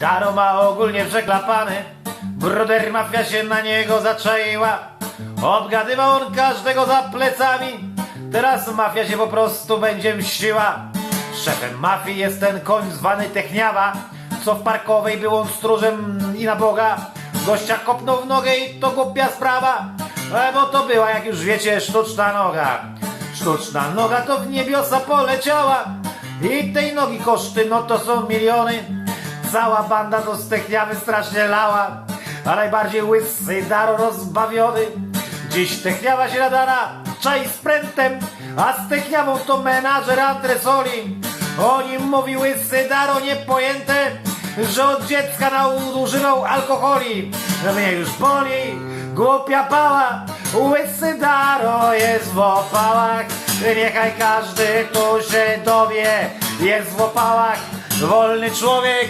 Daro ma ogólnie przeklapany, bruder mafia się na niego zaczaiła. Obgadywał on każdego za plecami, teraz mafia się po prostu będzie mściła. Szefem mafii jest ten koń zwany Techniawa, co w parkowej był on stróżem i na Boga. Gościa kopnął w nogę i to głupia sprawa, bo to była, jak już wiecie, sztuczna noga. Sztuczna noga to w niebiosa poleciała i tej nogi koszty, no to są miliony. Cała banda do Techniawy strasznie lała, a najbardziej łysy Daro rozbawiony. Dziś Techniawa się nadara, czaj z prętem, a z Techniawą to menażer Antresoli. O nim mówi łysy Daro niepojęte, że od dziecka nadużywał alkoholi. Mnie już boli, głupia pała, łysy Daro jest w opałach. Niechaj każdy tu się dowie, jest w opałach. Wolny człowiek,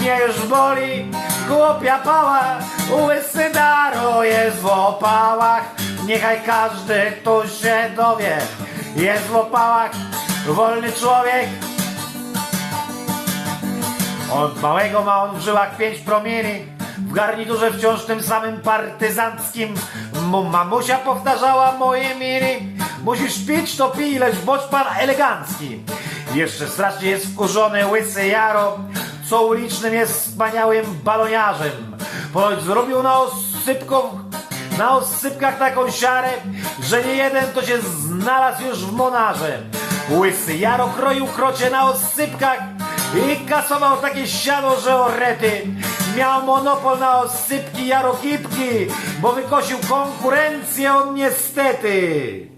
mnie już boli, głupia pała, łysy Daro jest w opałach. Niechaj każdy tu się dowie, jest w opałach. Wolny człowiek, od małego ma on w żyłach pięć promili, w garniturze wciąż tym samym partyzanckim. Mu mamusia powtarzała moje mili, musisz pić to pij, lecz bądź pan elegancki. Jeszcze strasznie jest wkurzony łysy Jaro, co ulicznym jest wspaniałym baloniarzem. Ponoć zrobił na osypko, na osypkach taką siarę, że nie jeden to się znalazł już w monarze. Łysy Jaro kroił krocie na osypkach i kasował takie siano, że orety. Miał monopol na osypki jarokipki, bo wykosił konkurencję on niestety.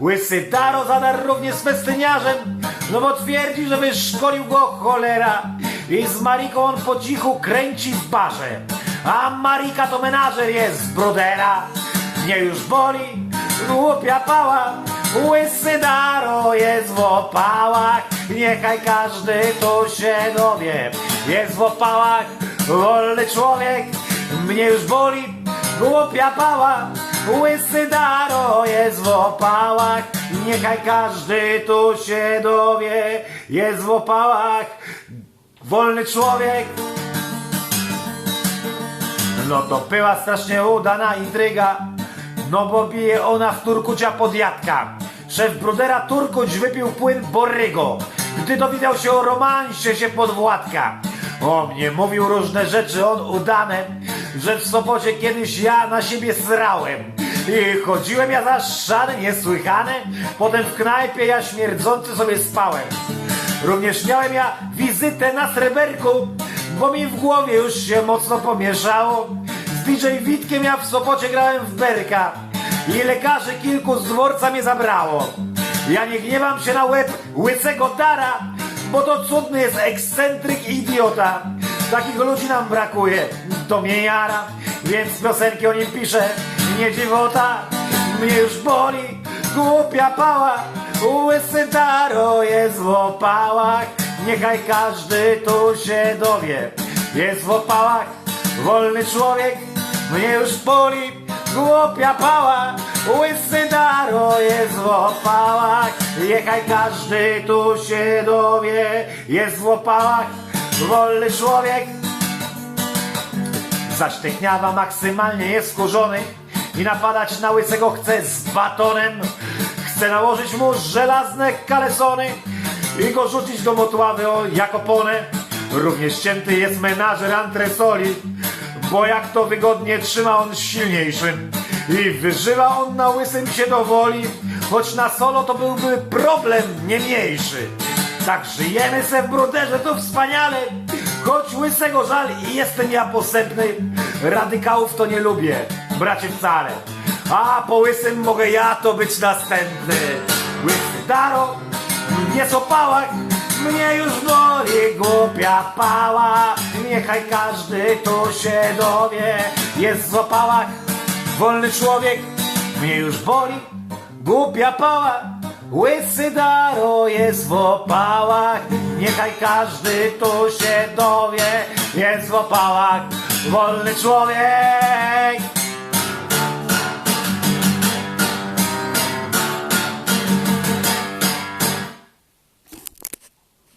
Łysy Daro zadarł również z festyniarzem, no bo twierdzi, że wyszkolił go cholera i z Mariką on po cichu kręci w barze. A Marika to menażer jest brodera. Mnie już boli, głupia pała, łysy Daro jest w opałach. Niechaj każdy tu się dowie, jest w opałach, wolny człowiek. Mnie już boli, głupia pała, łysy Daro jest w opałach. Niechaj każdy tu się dowie, jest w opałach, wolny człowiek. No to była strasznie udana intryga, no bo bije ona w Turkucia podjadka. Szef Brudera Turkuć wypił płyn Borygo, gdy dowiedział się o romansie się pod Władka. O mnie mówił różne rzeczy, on udane, że w Sopocie kiedyś ja na siebie srałem. Chodziłem ja zaszczany, niesłychane, potem w knajpie ja śmierdzący sobie spałem. Również miałem ja wizytę na sreberku, bo mi w głowie już się mocno pomieszało. Z DJ Witkiem ja w Sopocie grałem w berka i lekarzy kilku z dworca mnie zabrało. Ja nie gniewam się na łeb łysego Dara, bo to cudny jest ekscentryk i idiota. Takich ludzi nam brakuje, to mnie jara, więc piosenki o nim piszę, nie dziwota. Mnie już boli, głupia pała, łysy Daro jest w opałach. Niechaj każdy tu się dowie, jest w opałach, wolny człowiek. Mnie już boli, głupia pała, łysy Daro jest w opałach. Niechaj każdy tu się dowie, jest w opałach, wolny człowiek. Zaś Techniawa maksymalnie jest wkurzony i napadać na łysego chce z batonem. Chce nałożyć mu żelazne kalesony i go rzucić do motławy o, jak oponę. Również cięty jest menażer antresoli, bo jak to wygodnie trzyma on silniejszym. I wyżywa on na łysym się dowoli, choć na solo to byłby problem nie mniejszy. Tak żyjemy se w bruderze, to wspaniale, choć łysego żal i jestem ja posępny. Radykałów to nie lubię, bracie wcale. A po łysym mogę ja to być następny. Łysy Daro, jest opałach, mnie już boli głupia pała. Niechaj każdy tu się dowie, jest w opałach, wolny człowiek, mnie już boli głupia pała. Łysy Daro jest w opałach, niechaj każdy tu się dowie, jest w opałach, wolny człowiek.